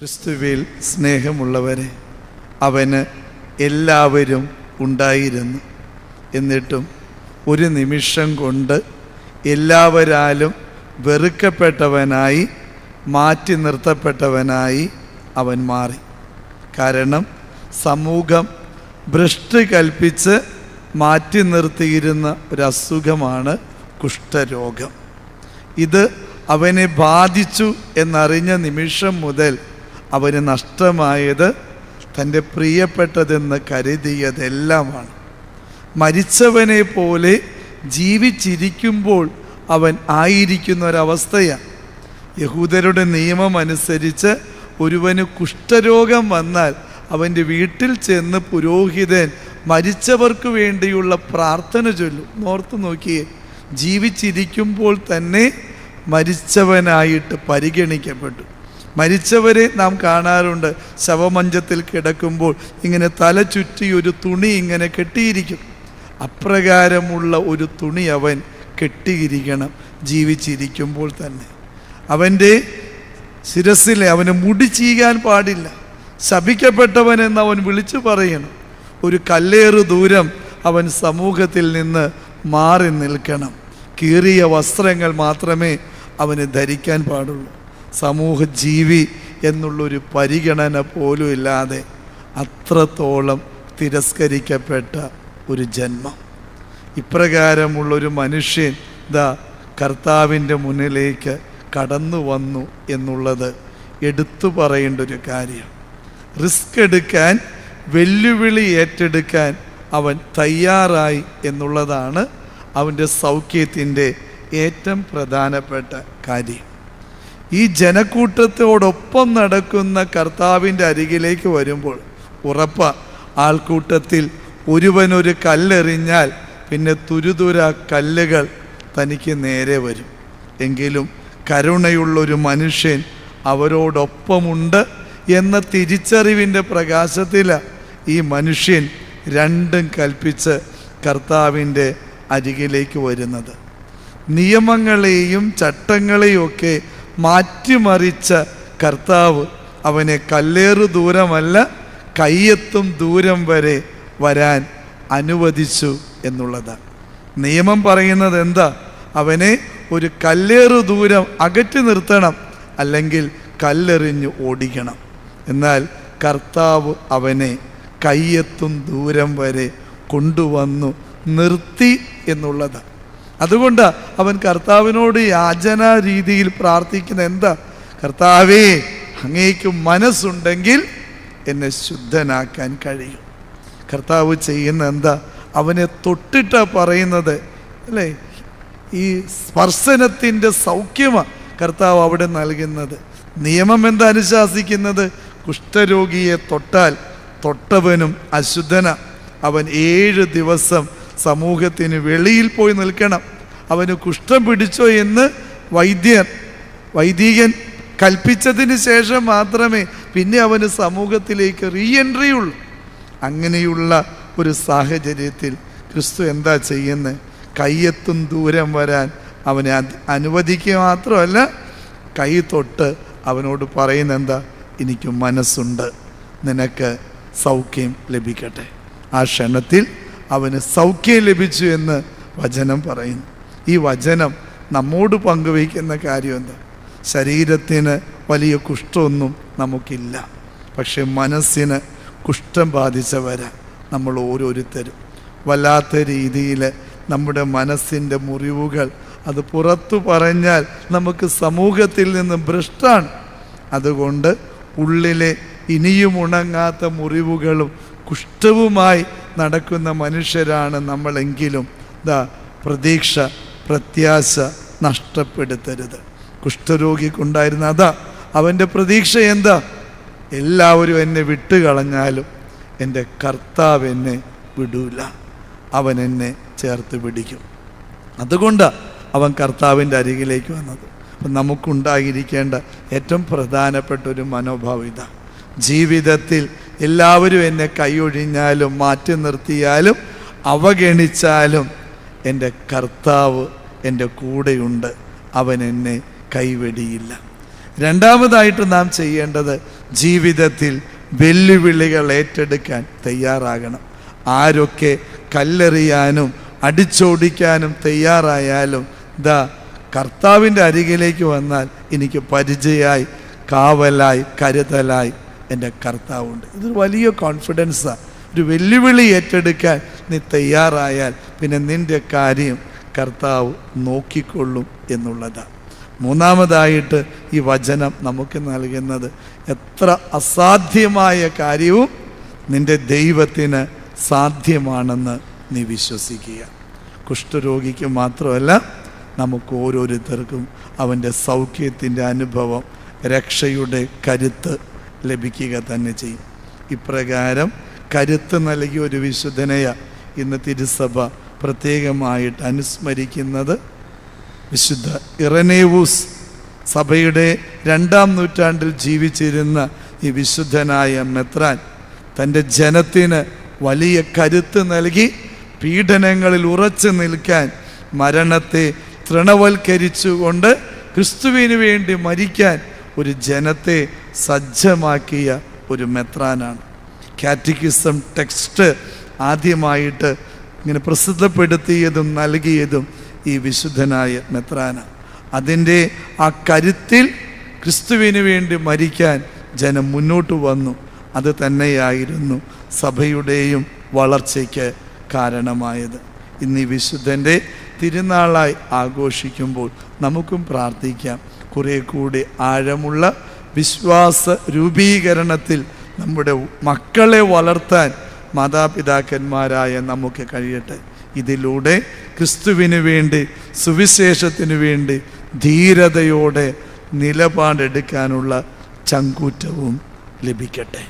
ക്രിസ്തുവിൽ സ്നേഹമുള്ളവരെ അവന് എല്ലാവരും ഉണ്ടായിരുന്നു. എന്നിട്ടും ഒരു നിമിഷം കൊണ്ട് എല്ലാവരാലും വെറുക്കപ്പെട്ടവനായി മാറ്റി നിർത്തപ്പെട്ടവനായി അവൻ മാറി. കാരണം സമൂഹം ഭ്രഷ്ട് കൽപ്പിച്ച് മാറ്റി നിർത്തിയിരുന്ന ഒരു അസുഖമാണ് കുഷ്ഠരോഗം. ഇത് അവനെ ബാധിച്ചു എന്നറിഞ്ഞ നിമിഷം മുതൽ അവന് നഷ്ടമായത് തന്റെ പ്രിയപ്പെട്ടതെന്ന് കരുതിയതെല്ലാമാണ്. മരിച്ചവനെ പോലെ ജീവിച്ചിരിക്കുമ്പോൾ അവൻ ആയിരിക്കുന്ന ഒരവസ്ഥയാണ് യഹൂദരുടെ നിയമം അനുസരിച്ച് ഒരുവന് കുഷ്ഠരോഗം വന്നാൽ അവന്റെ വീട്ടിൽ ചെന്ന് പുരോഹിതൻ മരിച്ചവർക്ക് വേണ്ടിയുള്ള പ്രാർത്ഥന ചൊല്ലും. ഓർത്ത് നോക്കിയേ ജീവിച്ചിരിക്കുമ്പോൾ തന്നെ മരിച്ചവനായിട്ട് പരിഗണിക്കപ്പെട്ടു. മരിച്ചവരെ നാം കാണാറുണ്ട്. ശവമഞ്ചത്തിൽ കിടക്കുമ്പോൾ ഇങ്ങനെ തല ചുറ്റി ഒരു തുണി ഇങ്ങനെ കെട്ടിയിരിക്കും. അപ്രകാരമുള്ള ഒരു തുണി അവൻ കെട്ടിയിരിക്കണം ജീവിച്ചിരിക്കുമ്പോൾ തന്നെ. അവന്റെ ശിരസിലെ അവന് മുടി ചീകാൻ പാടില്ല. ശപിക്കപ്പെട്ടവനെന്ന് അവൻ വിളിച്ചു പറയണം. ഒരു കല്ലേറ് ദൂരം അവൻ സമൂഹത്തിൽ നിന്ന് മാറി നിൽക്കണം. കീറിയ വസ്ത്രങ്ങൾ മാത്രമേ അവന് ധരിക്കാൻ പാടുള്ളൂ. സമൂഹ ജീവി എന്നുള്ളൊരു പരിഗണന പോലും ഇല്ലാതെ അത്രത്തോളം തിരസ്കരിക്കപ്പെട്ട ഒരു ജന്മം. ഇപ്രകാരമുള്ളൊരു മനുഷ്യൻ ദ കർത്താവിന്റെ മുന്നിലേക്ക് കടന്നു വന്നു എന്നുള്ളത് എടുത്തു പറയേണ്ട ഒരു കാര്യം. റിസ്ക് എടുക്കാൻ വെല്ലുവിളി ഏറ്റെടുക്കാൻ അവൻ തയ്യാറായി എന്നുള്ളതാണ് അവന്റെ സൗഖ്യത്തിന്റെ ഏറ്റവും പ്രധാനപ്പെട്ട കാര്യം. ഈ ജനക്കൂട്ടത്തോടൊപ്പം നടക്കുന്ന കർത്താവിന്റെ അരികിലേക്ക് വരുമ്പോൾ ഉറപ്പ ആൾക്കൂട്ടത്തിൽ ഒരുവനൊരു കല്ലെറിഞ്ഞാൽ പിന്നെ തുരുതുര കല്ലുകൾ തനിക്ക് നേരെ വരും. എങ്കിലും കരുണയുള്ളൊരു മനുഷ്യൻ അവരോടൊപ്പമുണ്ട് എന്ന തിരിച്ചറിവിന്റെ പ്രകാശത്തിൽ ഈ മനുഷ്യൻ രണ്ടും കൽപ്പിച്ച് കർത്താവിന്റെ അരികിലേക്ക് വരുന്നത്. നിയമങ്ങളെയും ചട്ടങ്ങളെയും ഒക്കെ മാറ്റിമറിച്ച കർത്താവ് അവനെ കല്ലേറു ദൂരമല്ല കയ്യെത്തും ദൂരം വരെ വരാൻ അനുവദിച്ചു എന്നുള്ളതാണ് നിയമം പറയുന്നത് എന്താ? അവനെ ഒരു കല്ലേറു ദൂരം അകറ്റി നിർത്തണം അല്ലെങ്കിൽ കല്ലെറിഞ്ഞ് ഓടിക്കണം. എന്നാൽ കർത്താവ് അവനെ കയ്യെത്തും ദൂരം വരെ കൊണ്ടുവന്നു നിർത്തി എന്നുള്ളതാണ് അതുകൊണ്ട് അവൻ കർത്താവിനോട് യാചന രീതിയിൽ പ്രാർത്ഥിക്കുന്ന എന്താ? കർത്താവേ അങ്ങേക്ക് മനസ്സുണ്ടെങ്കിൽ എന്നെ ശുദ്ധനാക്കാൻ കഴിയും. കർത്താവ് ചെയ്യുന്ന എന്താ? അവനെ തൊട്ടിട്ട പറയുന്നത് അല്ലേ? ഈ സ്പർശനത്തിന്റെ സൗഖ്യമാണ് കർത്താവ് അവിടെ നൽകുന്നത്. നിയമം എന്താ അനുശാസിക്കുന്നത്? കുഷ്ഠരോഗിയെ തൊട്ടാൽ തൊട്ടവനും അശുദ്ധന. അവൻ ഏഴ് ദിവസം സമൂഹത്തിന് വെളിയിൽ പോയി നിൽക്കണം. അവന് കുഷ്ഠം പിടിച്ചോ എന്ന് വൈദ്യൻ വൈദികൻ കൽപ്പിച്ചതിന് ശേഷം മാത്രമേ പിന്നെ അവന് സമൂഹത്തിലേക്ക് റീ എൻട്രി ഉള്ളൂ. അങ്ങനെയുള്ള ഒരു സാഹചര്യത്തിൽ ക്രിസ്തു എന്താ ചെയ്യുന്നത്? കയ്യെത്തും ദൂരം വരാൻ അവനെ അനുവദിക്കുക മാത്രമല്ല കൈ തൊട്ട് അവനോട് പറയുന്ന എന്താ? എനിക്ക് മനസ്സുണ്ട് നിനക്ക് സൗഖ്യം ലഭിക്കട്ടെ. ആ ക്ഷണത്തിൽ അവന് സൗഖ്യം ലഭിച്ചു എന്ന് വചനം പറയുന്നു. ഈ വചനം നമ്മോട് പങ്കുവയ്ക്കുന്ന കാര്യം ശരീരത്തിന് വലിയ കുഷ്ഠമൊന്നും നമുക്കില്ല. പക്ഷെ മനസ്സിന് കുഷ്ഠം ബാധിച്ചവരെ നമ്മൾ ഓരോരുത്തരും. വല്ലാത്ത രീതിയിൽ നമ്മുടെ മനസ്സിന്റെ മുറിവുകൾ അത് പുറത്തു പറഞ്ഞാൽ നമുക്ക് സമൂഹത്തിൽ നിന്ന് ഭ്രഷ്ടാണ്. അതുകൊണ്ട് ഉള്ളിലെ ഇനിയും ഉണങ്ങാത്ത മുറിവുകളും കുഷ്ഠവുമായി നടക്കുന്ന മനുഷ്യരാണ് നമ്മളെങ്കിലും. ദാ പ്രതീക്ഷ പ്രത്യാശ നഷ്ടപ്പെടുത്തരുത്. കുഷ്ഠരോഗിക്കുണ്ടായിരുന്ന അതാ അവന്റെ പ്രതീക്ഷ എന്താ? എല്ലാവരും എന്നെ വിട്ടുകളഞ്ഞാലും എന്റെ കർത്താവ് എന്നെ വിടൂല. അവൻ എന്നെ ചേർത്ത് പിടിക്കും. അതുകൊണ്ടാണ് അവൻ കർത്താവിന്റെ അരികിലേക്ക് വന്നത്. അപ്പം നമുക്കുണ്ടായിരിക്കേണ്ട ഏറ്റവും പ്രധാനപ്പെട്ട ഒരു മനോഭാവം ഇതാ. ജീവിതത്തിൽ എല്ലാവരും എന്നെ കൈയൊഴിഞ്ഞാലും മാറ്റി നിർത്തിയാലും അവഗണിച്ചാലും എന്റെ കർത്താവ് എന്റെ കൂടെയുണ്ട്. അവൻ എന്നെ കൈവെടിയില്ല. രണ്ടാമതായിട്ട് നാം ചെയ്യേണ്ടത് ജീവിതത്തിൽ വെല്ലുവിളികൾ ഏറ്റെടുക്കാൻ തയ്യാറാകണം. ആരൊക്കെ കല്ലെറിയാനും അടിച്ചോടിക്കാനും തയ്യാറായാലും ദാ കർത്താവിന്റെ അരികിലേക്ക് വന്നാൽ എനിക്ക് പരിചയമായി കാവലായി കരുതലായി എന്റെ കർത്താവുണ്ട്. ഇതൊരു വലിയ കോൺഫിഡൻസാണ് ഒരു വെല്ലുവിളി ഏറ്റെടുക്കാൻ നീ തയ്യാറായാൽ പിന്നെ നിന്റെ കാര്യം കർത്താവ് നോക്കിക്കൊള്ളും എന്നുള്ളതാണ് മൂന്നാമതായിട്ട് ഈ വചനം നമുക്ക് നൽകുന്നത് എത്ര അസാധ്യമായ കാര്യവും നിന്റെ ദൈവത്തിന് സാധ്യമാണെന്ന് നീ വിശ്വസിക്കുക. കുഷ്ഠരോഗിക്ക് മാത്രമല്ല നമുക്ക് ഓരോരുത്തർക്കും അവന്റെ സൗഖ്യത്തിന്റെ അനുഭവം രക്ഷയുടെ കരുത്ത് ലഭിക്കുക തന്നെ ചെയ്യും. ഇപ്രകാരം കരുത്ത് നൽകിയ ഒരു വിശുദ്ധനയ ഇന്ന് തിരുസഭ പ്രത്യേകമായിട്ട് അനുസ്മരിക്കുന്നത് വിശുദ്ധ ഇറനേവൂസ്. സഭയുടെ രണ്ടാം നൂറ്റാണ്ടിൽ ജീവിച്ചിരുന്ന ഈ വിശുദ്ധനായ മെത്രാൻ തന്റെ ജനത്തിന് വലിയ കരുത്ത് നൽകി പീഡനങ്ങളിൽ ഉറച്ചു നിൽക്കാൻ മരണത്തെ തൃണവൽക്കരിച്ചുകൊണ്ട് ക്രിസ്തുവിന് വേണ്ടി മരിക്കാൻ ഒരു ജനത്തെ സജ്ജമാക്കിയ ഒരു മെത്രാനാണ്. കാറ്റിക്കിസം ടെക്സ്റ്റ് ആദ്യമായിട്ട് ഇങ്ങനെ പ്രസിദ്ധപ്പെടുത്തിയതും നൽകിയതും ഈ വിശുദ്ധനായ മെത്രാന അതിന്റെ ആ കരുത്തിൽ ക്രിസ്തുവിന് വേണ്ടി മരിക്കാൻ ജനം മുന്നോട്ട് വന്നു. അത് തന്നെയായിരുന്നു സഭയുടെയും വളർച്ചയ്ക്ക് കാരണമായത്. ഇന്ന് ഈ വിശുദ്ധന്റെ തിരുനാളായി ആഘോഷിക്കുമ്പോൾ നമുക്കും പ്രാർത്ഥിക്കാം. കുറേ കൂടി ആഴമുള്ള വിശ്വാസ രൂപീകരണത്തിൽ നമ്മുടെ മക്കളെ വളർത്താൻ മാതാപിതാക്കന്മാരായ നമുക്ക് കഴിയട്ടെ. ഇതിലൂടെ ക്രിസ്തുവിന് വേണ്ടി സുവിശേഷത്തിന് വേണ്ടി ധീരതയോടെ നിലപാടെടുക്കാനുള്ള ചങ്കൂറ്റവും ലഭിക്കട്ടെ.